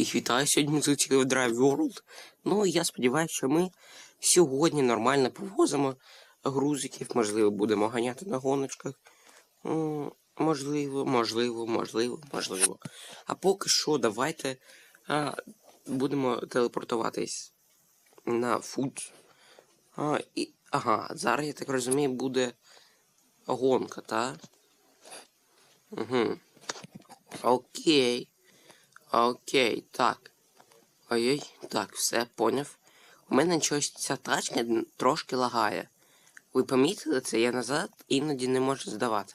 Їх вітаю сьогодні ми злетіли в Drive World. Ну і я сподіваюся, що ми сьогодні нормально повозимо грузиків, можливо, будемо ганяти на гоночках. Можливо, можливо, можливо, можливо. А поки що давайте а, будемо телепортуватись на фуд. А, і, ага, зараз, я так розумію, буде гонка, так? Угу. Окей. Окей, так. Ой-ой, так, все, поняв. У мене щось ця тачка трошки лагає. Ви помітили це? Я назад іноді не можу здавати.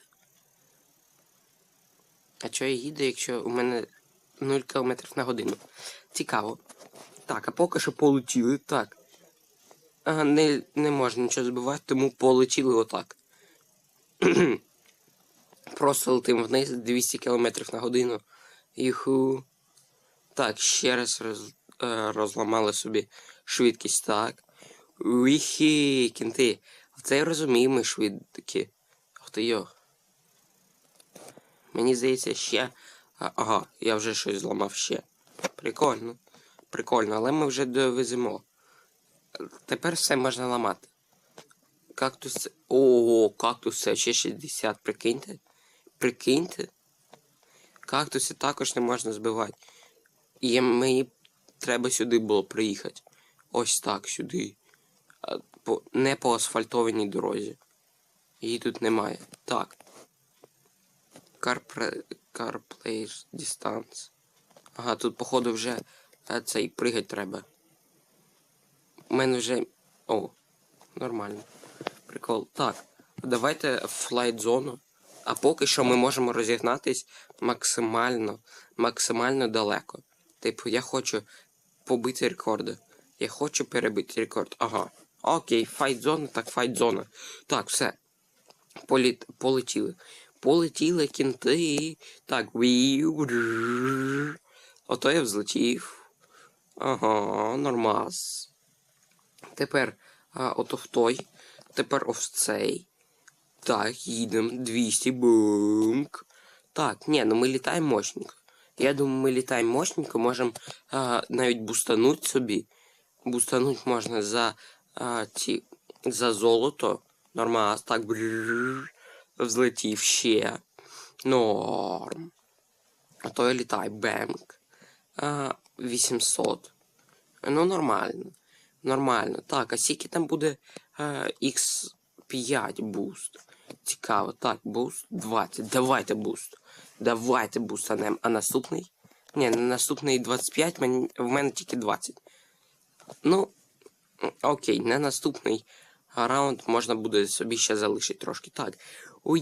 А чого я їду, якщо у мене 0 км на годину? Цікаво. Так, а поки що полетіли. Так. Ага, не, не можна нічого збивати, тому полетіли отак. Просто летимо вниз 200 км на годину. Юху. Так, ще раз роз, е, розламали собі швидкість, так. Віхі, кінти. Це я розумію, швидкі. Ах ти йо. Мені здається, ще. Ага, я вже щось зламав ще. Прикольно. Прикольно, але ми вже довеземо. Тепер все можна ламати. Кактус. Ого, кактус це ще 60, прикиньте. Прикиньте. Кактуси також не можна збивати. І мені треба сюди було приїхати. Ось так сюди. Не по асфальтованій дорозі. Її тут немає. Так. Car, car distance. Ага, тут, походу, вже а, цей пригать треба. У мене вже. О, нормально. Прикол. Так, давайте флайт зону. А поки що ми можемо розігнатись максимально, максимально далеко. Типу, я хочу побити рекорди. Я хочу перебити рекорд. Ага. Окей, файт зона, так файт зона. Так, все. Політ... Полетіли. Полетіли кінти. Так, віу. Ото я взлетів. Ага, нормас. Тепер а, ото в той. Тепер ось цей. Так, їдемо. 200 бумк. Так, ні, ну ми літаємо мощненько. Я думаю, ми літаємо мощненько, можемо навіть бустануть собі. Бустануть можна за а, ці, за золото. Нормас, так, взлетів ще. Норм. А то я літаю, бемк. 800. Ну, нормально. Нормально. Так, а скільки там буде а, X5 буст? Цікаво. Так, буст 20. Давайте буст. Давайте бустанем. А наступний? Ні, на наступний 25, мені, в мене тільки 20. Ну, окей, на наступний раунд можна буде собі ще залишити трошки. Так. Ой.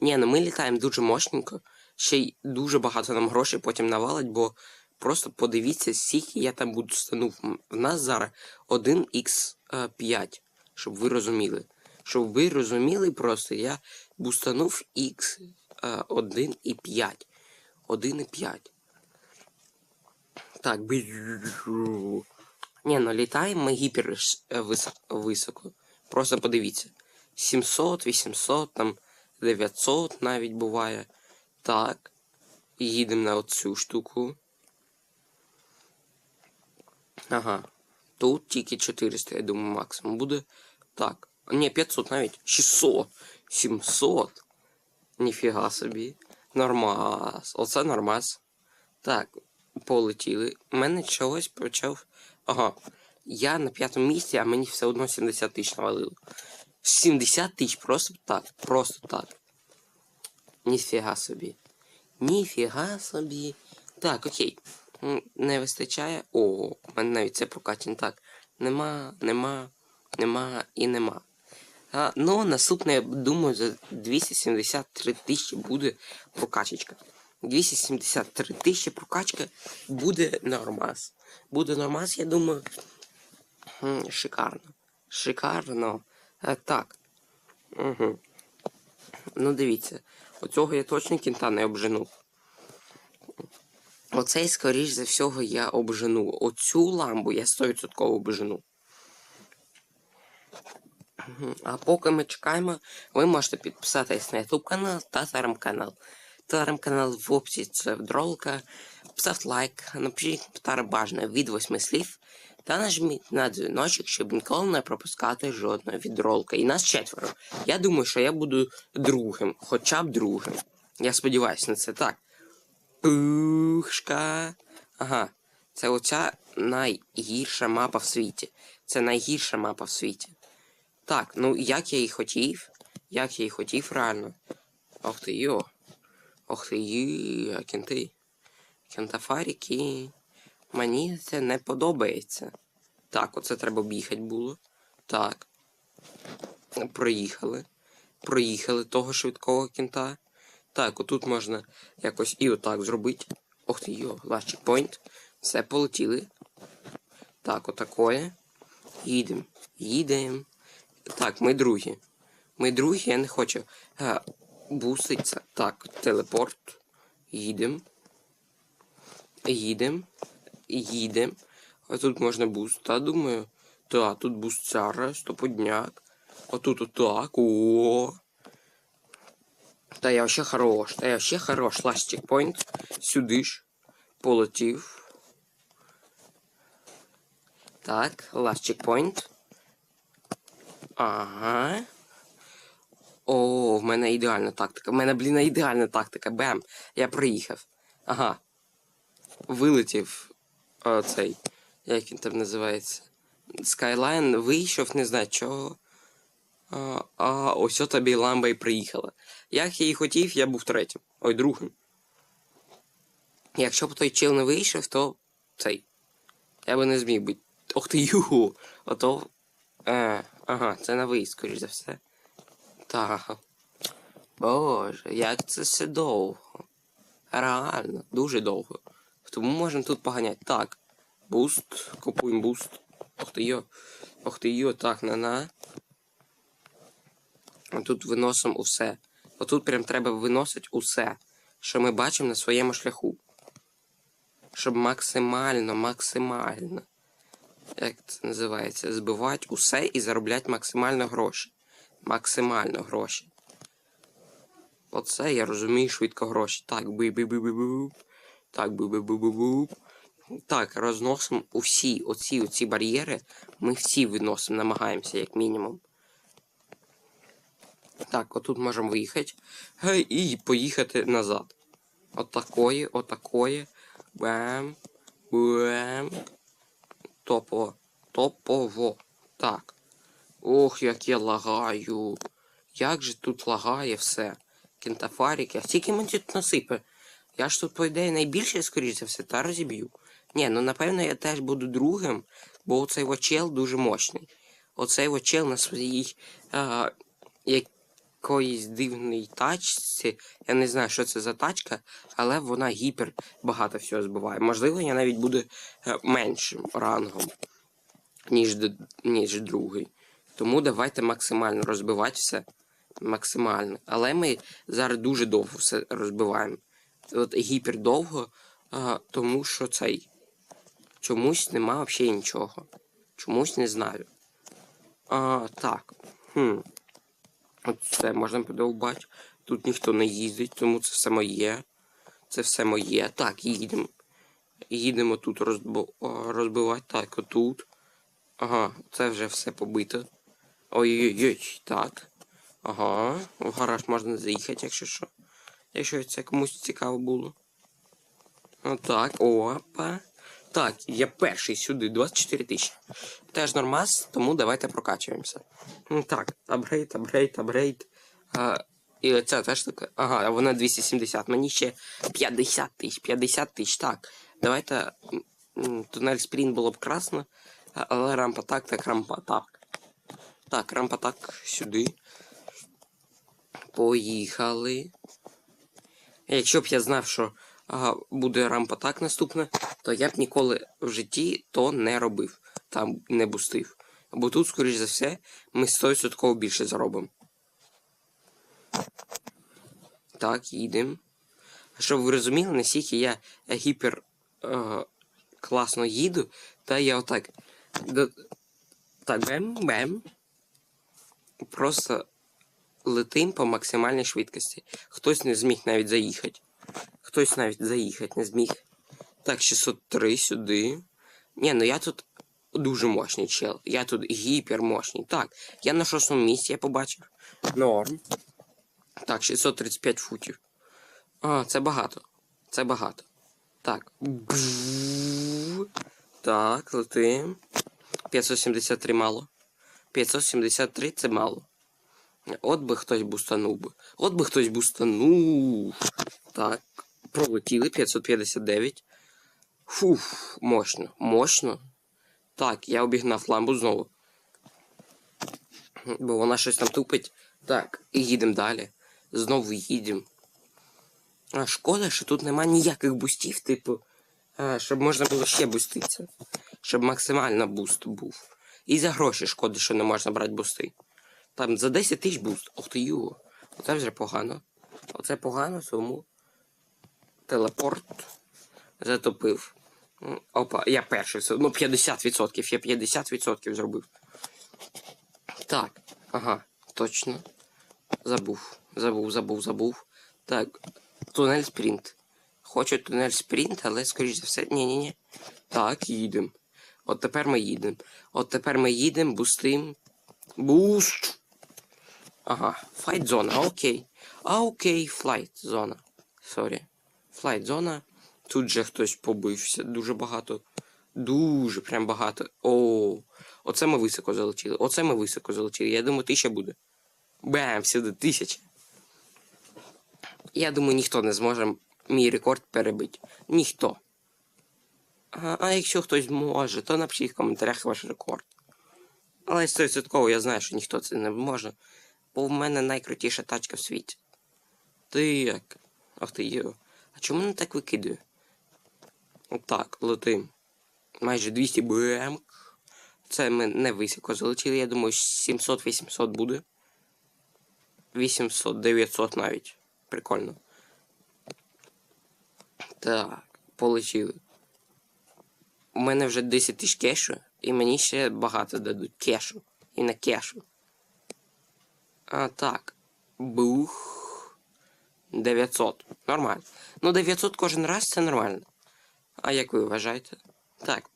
Ні, ну ми літаємо дуже мощненько. Ще й дуже багато нам грошей потім навалить, бо просто подивіться, скільки я там буду станув. В нас зараз 1х5, щоб ви розуміли. Щоб ви розуміли просто, я бустанув x 1,5. 1,5. Так. Ні, ну літаємо ми гіпер е, вис- високо. Просто подивіться. 700, 800, там 900 навіть буває. Так. Їдемо на оцю штуку. Ага. Тут тільки 400, я думаю, максимум буде. Так. Ні, 500 навіть. 600. 700. Ніфіга собі. Нормас. Оце нормас. Так, полетіли. Мене чогось почав. Ага. Я на п'ятому місці, а мені все одно 70 тисяч навалило. 70 тисяч просто так. Просто так. Ніфіга собі. Ніфіга собі. Так, окей. Не вистачає. О, у мене навіть це прокачано. Так. Нема, нема, нема і нема. А, ну, наступне, я думаю, за 273 тисячі буде прокачечка. 273 тисячі прокачка буде нормас. Буде нормас, я думаю. Шикарно. Шикарно. Е, так. Угу. Ну, дивіться. Оцього я точно кінта не обжену. Оцей, скоріш за всього, я обжену. Оцю ламбу я 100% обжену. А поки ми чекаємо, ви можете підписатись на YouTube канал та телеграм-канал. Телеграм-канал в описі це вдролка. поставте лайк, напишіть коментар бажано від восьми слів та нажміть на дзвіночок, щоб ніколи не пропускати жодної відролки. І нас четверо. Я думаю, що я буду другим, хоча б другим. Я сподіваюся на це так. Пушка. Ага. Це оця найгірша мапа в світі. Це найгірша мапа в світі. Так, ну як я і хотів. Як я і хотів, реально. Ох ти йо. Ох ти йо, кінти. Кентафаріки. Мені це не подобається. Так, оце треба об'їхати було. Так. Проїхали. Проїхали того швидкого кінта. Так, отут можна якось і отак зробити. Ох ти йо, last checkpoint. Все, полетіли. Так, отакое. Їдем. Їдем. Так, ми другі. Ми другі, я не хочу. А, буситься. Так, телепорт. Їдем. Їдем. Їдем. А тут можна буст, та думаю. Та, тут буст зараз, стоподняк. А тут отак. О. Та я вообще хорош. Та я вообще хорош. Last checkpoint. Сюди ж. Полетів. Так, last checkpoint. Ага. О, в мене ідеальна тактика. В мене, блін, ідеальна тактика. Бем. Я проїхав. Ага. Вилетів о, цей. Як він там називається? Skyline вийшов, не знаю чого. А, а ось тобі ламба і приїхала. Як я і хотів, я був третім. Ой, другим. Якщо б той чел не вийшов, то цей. Я би не зміг бути. Ох ти югу! Ото. Е, ага, це на виїзд, скоріш за все. Так. Боже, як це все довго. Реально, дуже довго. Тому можемо тут поганяти. Так. Буст. Купуємо буст. Ох ти йо. Ох ти йо, так, на-на. Тут виносимо усе. Отут прям треба виносити усе, що ми бачимо на своєму шляху. Щоб максимально, максимально. Як це називається? Збивати усе і заробляти максимально гроші. Максимально гроші. Оце я розумію швидко гроші. Так, би би би би бу Так, би би би бу Так, розносимо усі оці оці бар'єри. Ми всі виносимо, намагаємося, як мінімум. Так, отут можемо виїхати. І поїхати назад. Отакої, отакої. Бем. Бем. Топово. Топово. Так. Ох, як я лагаю. Як же тут лагає все. Кентафарики. А скільки мені тут насипе? Я ж тут, по ідеї, найбільше, скоріш за все, та розіб'ю. Ні, ну напевно я теж буду другим, бо оцей вочел дуже мощний. Оцей вочел на своїй а, якоїсь дивній тачці. Я не знаю, що це за тачка, але вона гіпер багато всього збиває. Можливо, я навіть буду е, меншим рангом, ніж, ніж другий. Тому давайте максимально розбивати все. Максимально. Але ми зараз дуже довго все розбиваємо. От гіпер довго, а, тому що цей. Чомусь нема взагалі нічого. Чомусь не знаю. А, так. Хм. От це можна подовбати. Тут ніхто не їздить, тому це все моє. Це все моє. Так, їдемо. Їдемо тут розбивати. Так, отут. Ага, це вже все побито. Ой-ой-ой, так. Ага, в гараж можна заїхати, якщо що. Якщо це комусь цікаво було. Отак, опа. Так, я перший сюди, 24 тисячі. Теж нормас, тому давайте прокачуємося. Так, апгрейд, апгрейд, апгрейд. А, і оця теж така. Ага, вона 270. Мені ще 50 тисяч, 50 тисяч. Так, давайте. Тунель спринт було б красно, але рампа так, так, рампа так. Так, рампа так сюди. Поїхали. Якщо б я знав, що а, буде рампа так наступна, то я б ніколи в житті то не робив. Там не бустив. Бо тут, скоріш за все, ми 100% більше заробимо. Так, їдемо. Щоб ви розуміли, наскільки я гіпер е, класно їду, та я отак. до- Так, бем-бем. Просто летим по максимальній швидкості. Хтось не зміг навіть заїхати. Хтось навіть заїхати не зміг. Так, 603 сюди. Ні, ну я тут дуже мощний чел. Я тут гіпермощний. Так, я на шостому місці, я побачив. Норм. Так, 635 футів. А, це багато. Це багато. Так. Так, летим. 573 мало. 573 це мало. От би хтось бустанув би. От би хтось бустанув. Так. Пролетіли 559. Фуф, мощно, мощно. Так, я обігнав ламбу знову. Бо вона щось там тупить. Так, і їдемо далі. Знову їдемо. А шкода, що тут нема ніяких бустів, типу, а, щоб можна було ще буститися. Щоб максимально буст був. І за гроші шкода, що не можна брати бусти. Там за 10 тисяч буст. Ох ти його. Оце вже погано. Оце погано, тому телепорт затопив. Опа, я перший. Ну, 50%. Я 50% зробив. Так, ага, точно. Забув. Забув, забув, забув. Так, тунель спринт. Хочу тунель спринт, але скоріш за все. Ні-ні-ні. Так, їдемо. От тепер ми їдемо. От тепер ми їдемо, бустим. Буст. Ага, флайт зона, окей. А окей, флайт зона. Сорі. Флайт зона. Тут же хтось побився дуже багато. Дуже прям багато. О, оце ми високо залетіли. Оце ми високо залетіли. Я думаю, тисяча буде. Бем, всюди тисяча. Я думаю, ніхто не зможе мій рекорд перебити. Ніхто. А, а якщо хтось зможе, то напишіть в коментарях ваш рекорд. Але 100% я знаю, що ніхто це не може. Бо в мене найкрутіша тачка в світі. Ти як? Ах ти йо. А чому не так викидує? Отак, летим. Майже 200 БМ. Це ми не високо залетіли, я думаю, 700-800 буде. 800-900 навіть. Прикольно. Так, полетіли. У мене вже 10 тисяч кешу, і мені ще багато дадуть кешу. І на кешу. А так. Бух. 900. Нормально. Ну, 900 кожен раз це нормально. А як ви вважаєте? Так.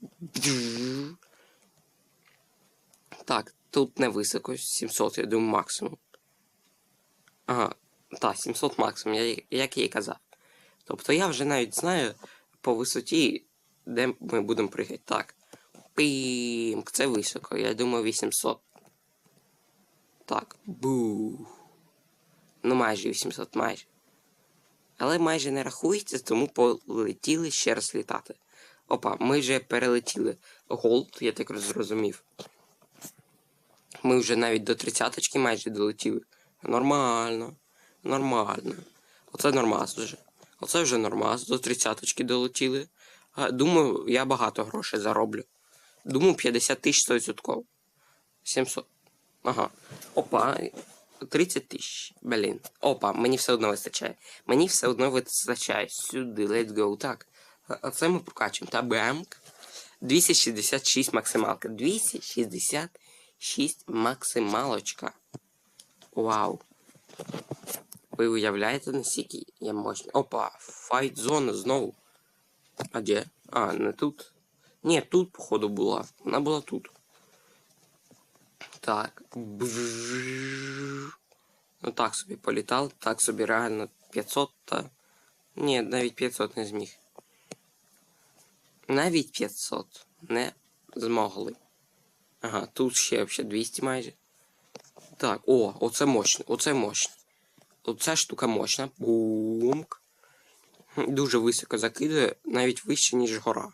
Так, тут не високо. 700, я думаю, максимум. Ага, так, 700 максимум, я, як я і казав. Тобто я вже навіть знаю по висоті, де ми будемо пригати. Так. Пімк, це високо. Я думаю 800. Так, бух. Ну майже 800, майже. Але майже не рахується, тому полетіли ще раз літати. Опа, ми вже перелетіли голд, я так зрозумів. Ми вже навіть до тридцяточки майже долетіли. Нормально. Нормально. Оце нормас вже. Оце вже нормас. До тридцяточки долетіли. Думаю, я багато грошей зароблю. Думаю, 50 тисяч 100%. 700. Ага. Опа. 30 тисяч. Блін. Опа, мені все одно вистачає. Мені все одно вистачає. Сюди, let's go. Так. А а це ми прокачуємо. Та бемк. 266 максималка. 266 максималочка. Вау. Ви уявляєте, наскільки я мощний. Опа, файт зона знову. А де? А, не тут. Ні, тут, походу, була. Вона була тут. Так. Ну так собі політав, так собі реально 500 та. Ні, навіть 500 не зміг. Навіть 500 не змогли. Ага, тут ще взагалі 200 майже. Так, о, оце мощно, оце мощно. Оця штука мощна. Бумк. Дуже високо закидує, навіть вище, ніж гора.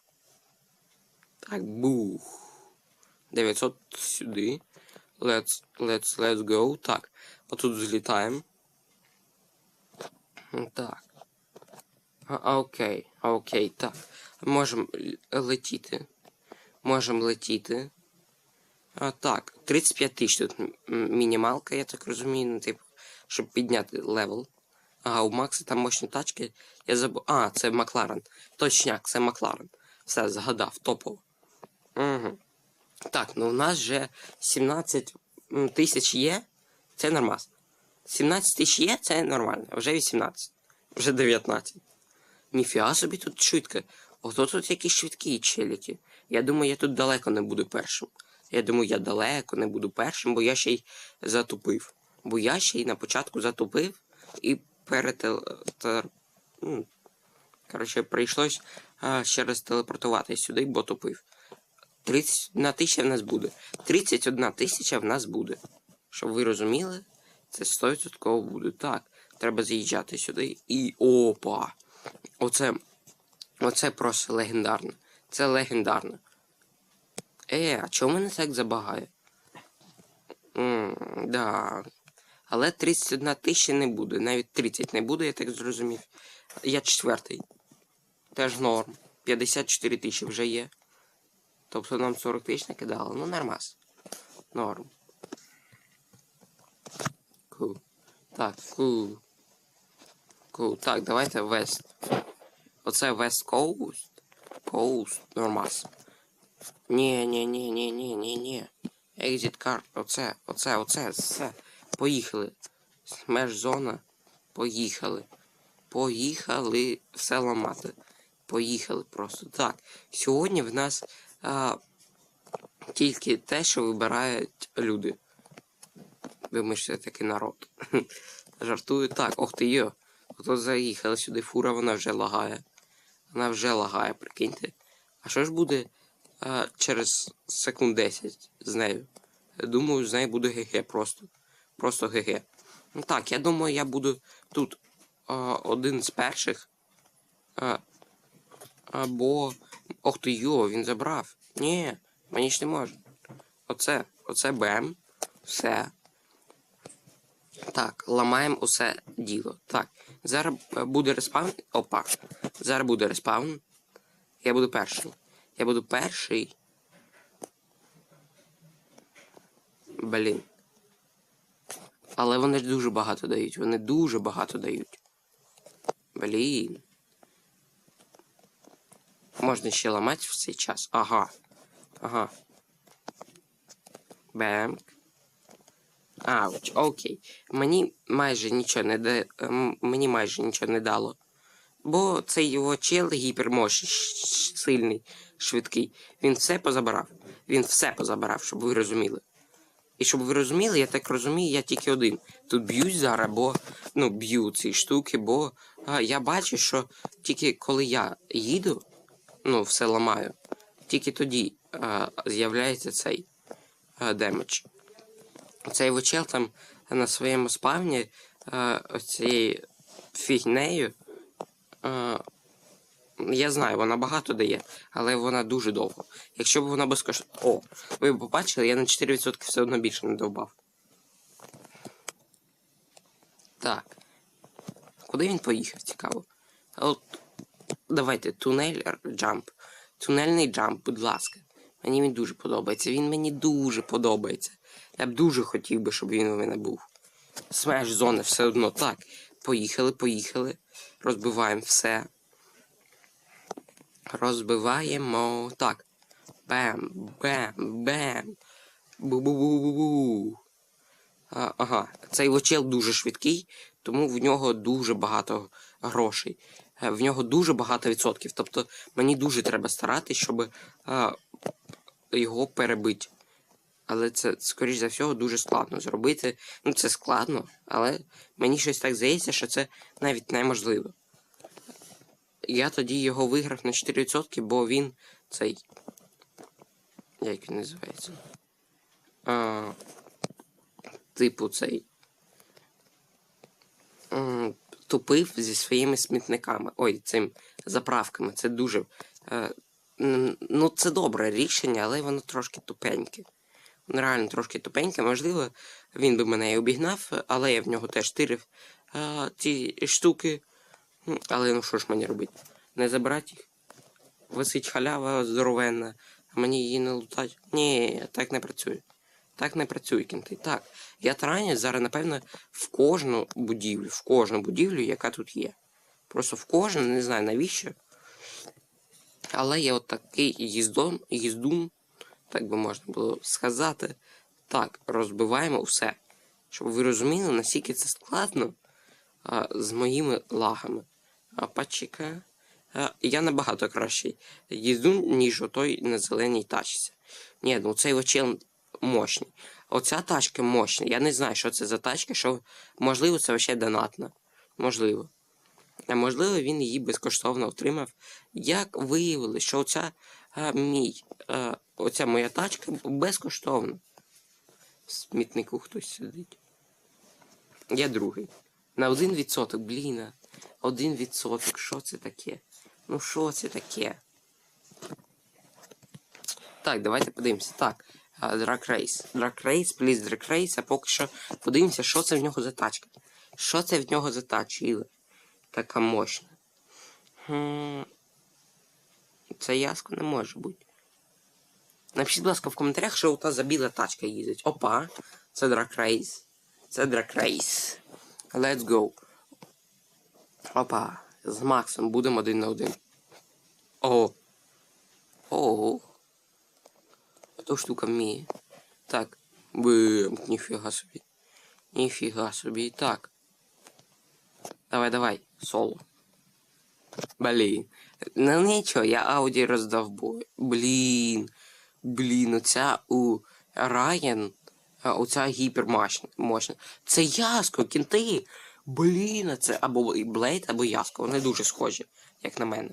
Так, бух. 900 сюди. Let's, let's, let's go. Так. Отут злітаємо. Так. А, окей, окей, так. Можемо летіти. Можемо летіти. А, так, 35 тисяч тут мінімалка, я так розумію, ну, типу, щоб підняти левел. Ага, у Макса там мощні тачки. Я забув. А, це Макларен. Точняк, це Макларен. Все, згадав, топово. Угу. Так, ну у нас вже 17 тисяч є. Це нормас. 17 тисяч є, це нормально. Вже 18. Вже 19. Ніфіга собі тут швидко. Ото тут якісь швидкі челіки. Я думаю, я тут далеко не буду першим. Я думаю, я далеко не буду першим, бо я ще й затупив. Бо я ще й на початку затупив і перетел... Коротше, прийшлось ще раз телепортуватись сюди, бо тупив. 31 тисяча в нас буде. 31 тисяча в нас буде. Щоб ви розуміли, це 100% буде. Так, треба заїжджати сюди і. Опа! Оце. Оце просто легендарно. Це легендарно. Е, а чому мене так забагає? М, да. Але 31 тисяча не буде. Навіть 30 не буде, я так зрозумів. Я четвертий. Теж норм. 54 тисячі вже є. Тобто нам 40 тисяч накидало. Ну, нормас. Норм. Кул. Так, кул. Кул. Так, давайте West. Оце West Coast. Coast. Нормас. Ні, ні, ні, ні, ні, ні, ні. Exit card. Оце, оце, оце, все. Поїхали. Смеш зона. Поїхали. Поїхали все ламати. Поїхали просто. Так. Сьогодні в нас а, тільки те, що вибирають люди. Це такий народ. Жартую так, ох ти йо. Ото заїхали сюди, фура, вона вже лагає. Вона вже лагає, прикиньте. А що ж буде а, через секунд 10 з нею? Думаю, з нею буде ГГ просто. Просто ГГ. Ну так, я думаю, я буду тут а, один з перших. А, або. Ох ти йо, він забрав. Ні, мені ж не може. Оце, оце БМ. Все. Так, ламаємо усе діло. Так, зараз е, буде респаун. Опа. Зараз буде респаун. Я буду перший. Я буду перший. Блін. Але вони ж дуже багато дають. Вони дуже багато дають. Блін. Можна ще ламати в цей час. Ага. Ага. Бемк. Ауч, окей. Мені майже нічого не да... мені майже нічого не дало. Бо цей його чел гіпермощний, сильний, швидкий. Він все позабирав. Він все позабирав, щоб ви розуміли. І щоб ви розуміли, я так розумію, я тільки один. Тут б'ють зараз, бо ну, б'ю ці штуки, бо а, я бачу, що тільки коли я їду, ну, все ламаю, тільки тоді а, з'являється цей демедж. Цей вочел там на своєму спавні а, оцією фігнею. А, я знаю, вона багато дає, але вона дуже довго. Якщо б вона безкоштовно. О, ви б побачили, я на 4% все одно більше не довбав. Так. Куди він поїхав, цікаво. От давайте, тунель джамп. Тунельний джамп, будь ласка. Мені він дуже подобається. Він мені дуже подобається. Я б дуже хотів би, щоб він у мене був. Смеш зони все одно. Так. Поїхали, поїхали. Розбиваємо все. Розбиваємо. Так. Бем, бем, бем. Бу-бу-бу-бу-бу. Ага, цей вочел дуже швидкий, тому в нього дуже багато грошей. Е, В нього дуже багато відсотків. Тобто мені дуже треба старатись, щоб а, його перебити. Але це, скоріш за всього, дуже складно зробити. Ну, це складно, але мені щось так здається, що це навіть неможливо. Я тоді його виграв на 4%, бо він цей. Як він називається? А, типу цей. Тупив зі своїми смітниками. Ой, цим заправками. Це дуже. Е, ну, це добре рішення, але воно трошки тупеньке. Воно реально трошки тупеньке. Можливо, він би мене і обігнав, але я в нього теж тирив е, ці штуки. Але ну що ж мені робити? Не забрати їх? Висить халява здоровенна, а мені її не лутать. Ні, так не працює. Так не працює кінти. Так. Я таранюсь зараз, напевно, в кожну будівлю, в кожну будівлю, яка тут є. Просто в кожну, не знаю навіщо. Але є от такий їздон, їздун, так би можна було сказати. Так, розбиваємо все. Щоб ви розуміли, наскільки це складно а, з моїми лагами. А почека. е, я набагато кращий їзду, ніж отой на зеленій тачці. Ні, ну цей очел мощний. Оця тачка мощна. Я не знаю, що це за тачка, що можливо це ще донатна. Можливо. А можливо, він її безкоштовно отримав. Як виявили, що оця а, мій, а, оця моя тачка безкоштовна. В смітнику хтось сидить. Я другий. На один відсоток, блін. а. Один відсоток. Що це таке? Ну що це таке? Так, давайте подивимося. Так. Drag Race. Drag Race, please Drag Race, а поки що подивимося, що це в нього за тачка. Що це в нього за тачка, Така мощна. Це яско не може бути. Напишіть, будь ласка, в коментарях, що та забіла тачка їздить. Опа, це Drag Race. Це Drag Race. Let's go. Опа, з Максом будемо один на один. О. Ого. Эта штука вміє. Так. Бим, ніфіга собі. Ніфіга собі. Так. Давай, давай, соло. Блін. Ну нічого, я Ауді роздав бой. Блін. Блін, оця у Райан. Оця гіпермощна. мощна. Це яско, кінти. Блін, це або Блейд, або яско. Вони дуже схожі, як на мене.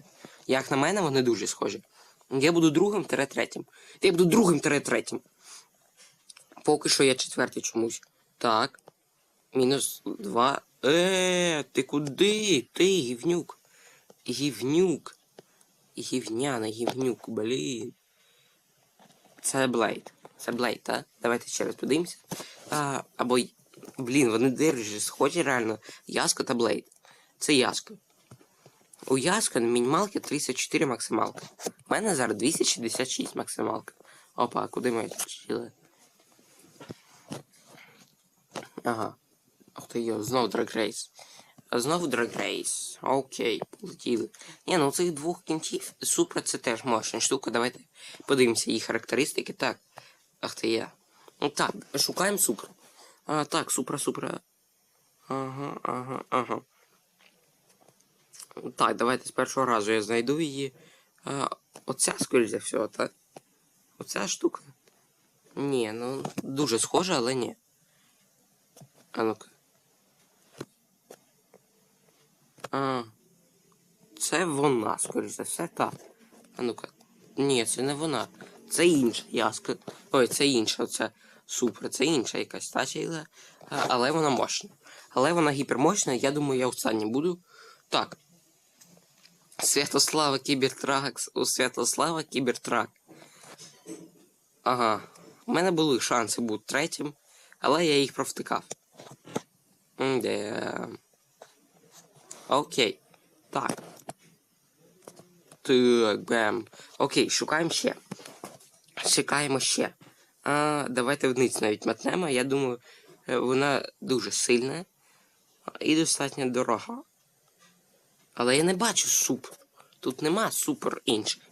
Як на мене, вони дуже схожі. Я буду другим третім. Я буду другим третім. Поки що я четвертий чомусь. Так. Мінус два. Е, ти куди? Ти гівнюк. Гівнюк. Гівняна, гівнюк, блін. Це Блейд. Це Блейд, так? Давайте ще раз подивимося. А, або. Блін, вони держать схожі реально. Яско та Блейд. Це Яско. У Яска на мінімалки 34 максималка. У мене зараз 266 максималка. Опа, куди ми чили? Ага. Ох ти йо, знов Drag Race. Знову Race. Окей, полетіли. Ні, ну цих двох кінців Супра це теж мощна штука. Давайте подивимося її характеристики. Так. Ах ти я. Ну так, шукаємо Супру. А, так, Супра, Супра. Ага, ага, ага. Так, давайте з першого разу я знайду її. А, оця, скоріш за всього, так? Оця штука. Ні, ну дуже схожа, але ні. А ну-ка. А. Це вона, скоріш за все, так. А ну-ка. Ні, це не вона. Це інша яска. Ой, це інша, оця супер. Це інша якась тача, але вона мощна. Але вона гіпермощна, я думаю, я останній буду. Так. Святослава Кібертрак. У Святослава Кібертрак. Ага. У мене були шанси бути третім, але я їх провтикав. Де. Окей. Так. Так, бем. Окей, шукаємо ще. Шукаємо ще. А, давайте вниз навіть метнемо. Я думаю, е, вона дуже сильна і достатньо дорога. Але я не бачу суп. Тут нема супер інших.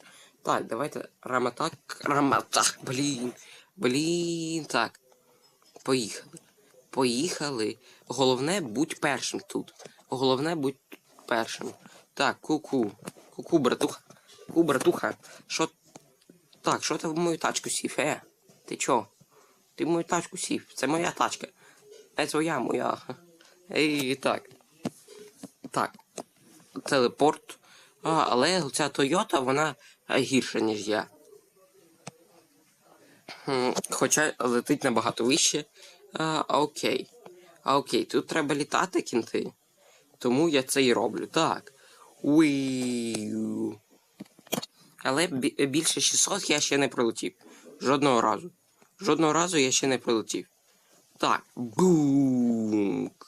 Так, давайте раматак. Раматак, блін. Блін. Так. Поїхали. Поїхали. Головне, будь першим тут. Головне, будь першим. Так, ку-ку. Ку-ку, братуха. Ку, братуха. Що. Так, що ти в мою тачку сів? Е? Ти чо? Ти в мою тачку сів. Це моя тачка. Це твоя моя. Ей, так. Так. Телепорт. А, але ця Тойота, вона гірша, ніж я. Хоча летить набагато вище. А, окей. А окей, тут треба літати кінти. Тому я це і роблю. Так. Уіу. Але більше 600 я ще не пролетів. Жодного разу. Жодного разу я ще не прилетів. Так. Бумк.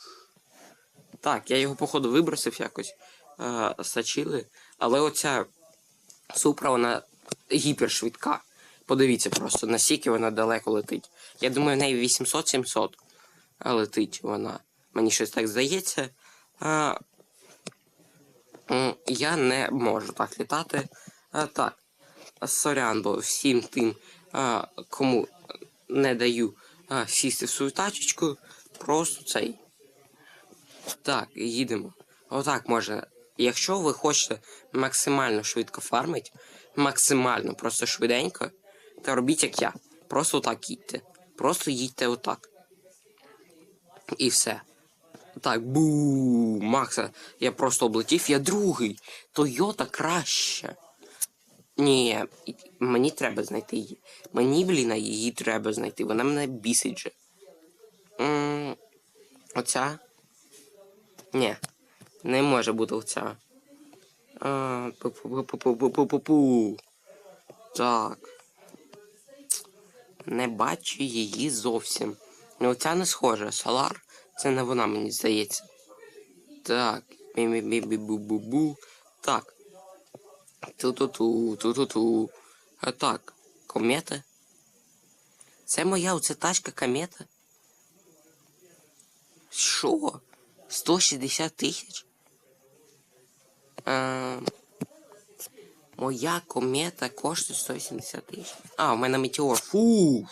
Так, я його, походу, вибросив якось. Е, сачили. Але оця супра, вона гіпершвидка. Подивіться просто, наскільки вона далеко летить. Я думаю, в неї 800-700 летить вона. Мені щось так здається. А, я не можу так літати. А, так. Сорян, бо всім тим, а, кому не даю а, сісти в свою тачечку, просто цей. Так, їдемо. Отак можна якщо ви хочете максимально швидко фармити, максимально просто швиденько, то робіть як я. Просто отак їдьте. Просто їдьте отак. І все. Так, бу, Макса, я просто облетів, я другий. Тойота краще. Ні, мені треба знайти її. Мені, блін, її треба знайти. Вона мене бісить же. М, Оця? Ні, не може бути пу-пу-пу-пу-пу-пу-пу. Так. Не бачу її зовсім. Ну, оця не схожа. Солар це не вона, мені здається. Так. Бі-бі-бі-бу-бу-бу. Так. Ту-ту-ту, ту-ту-ту. А так. Комета. Це моя оце тачка комета. Що? 160 тисяч? Е, моя комета коштує 180 тисяч. А, у мене метеор. Фу.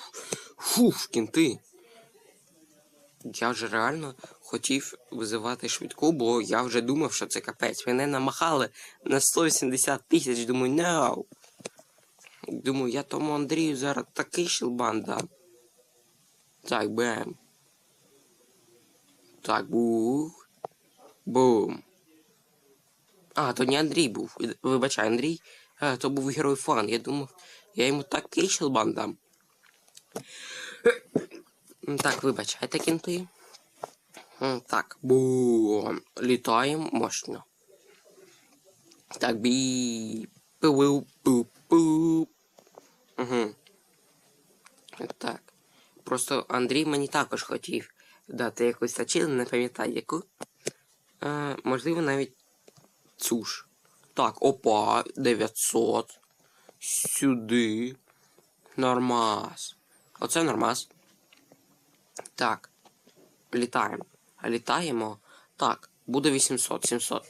Фу, кінти. Я вже реально хотів визивати швидку, бо я вже думав, що це капець. Мене намахали на 180 тисяч. Думаю, no. Думаю, я тому Андрію зараз такий шилбан дам. Так, бем. Так, бух. Бум. А, то не Андрій був. Вибачай, Андрій. А, то був герой фан. Я думав, я йому такий шилбан дам. Так, вибачайте, кінти. Так, бум. Літаємо мощно. Так, бі. пу пу пу Угу. Так. Просто Андрій мені також хотів дати якусь тачилу, не пам'ятаю яку. Е, можливо, навіть ж. Так, опа, 900. Сюди. Нормас. Оце нормас. Так. Літаємо. Літаємо. Так, буде 800, 700.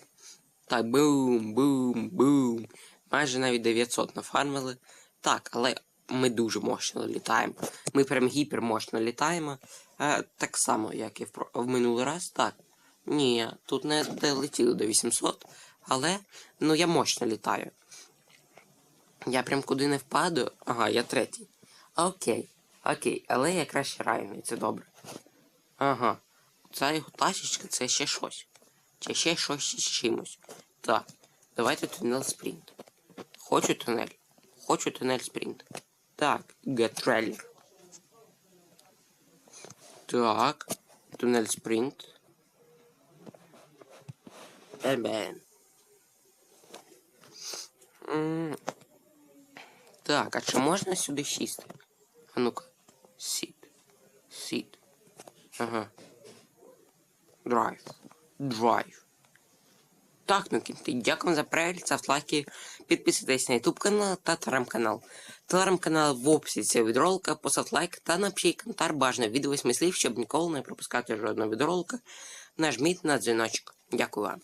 Так, бум, бум, бум. Майже навіть 900 нафармили. Так, але ми дуже мощно літаємо. Ми прям гіпермощно літаємо. Е, так само, як і в, в минулий раз. Так. Ні, тут не долетіли до 800, але ну я мощно літаю. Я прям куди не впаду. Ага, я третій. Окей, окей, але я краще райний, це добре. Ага. Ця його тачечка це ще щось. Чи ще щось з чимось. Так, давайте тунель спринт. Хочу тунель. Хочу тунель спринт. Так, get ready. Так, тунель спринт. Бен-бен. Так, а чи можна сюди сісти? А ну-ка. Сіт. Сіт. Ага. Драйв. Драйв. Так, ну кінти, дякую за перегляд, ставте лайки, підписуйтесь на YouTube канал та телеграм-канал. Телеграм-канал в описі цього відеоролика, поставте лайк та напишіть коментар бажано від восьми слів, щоб ніколи не пропускати жодного відеоролика. Нажміть на дзвіночок. Дякую вам.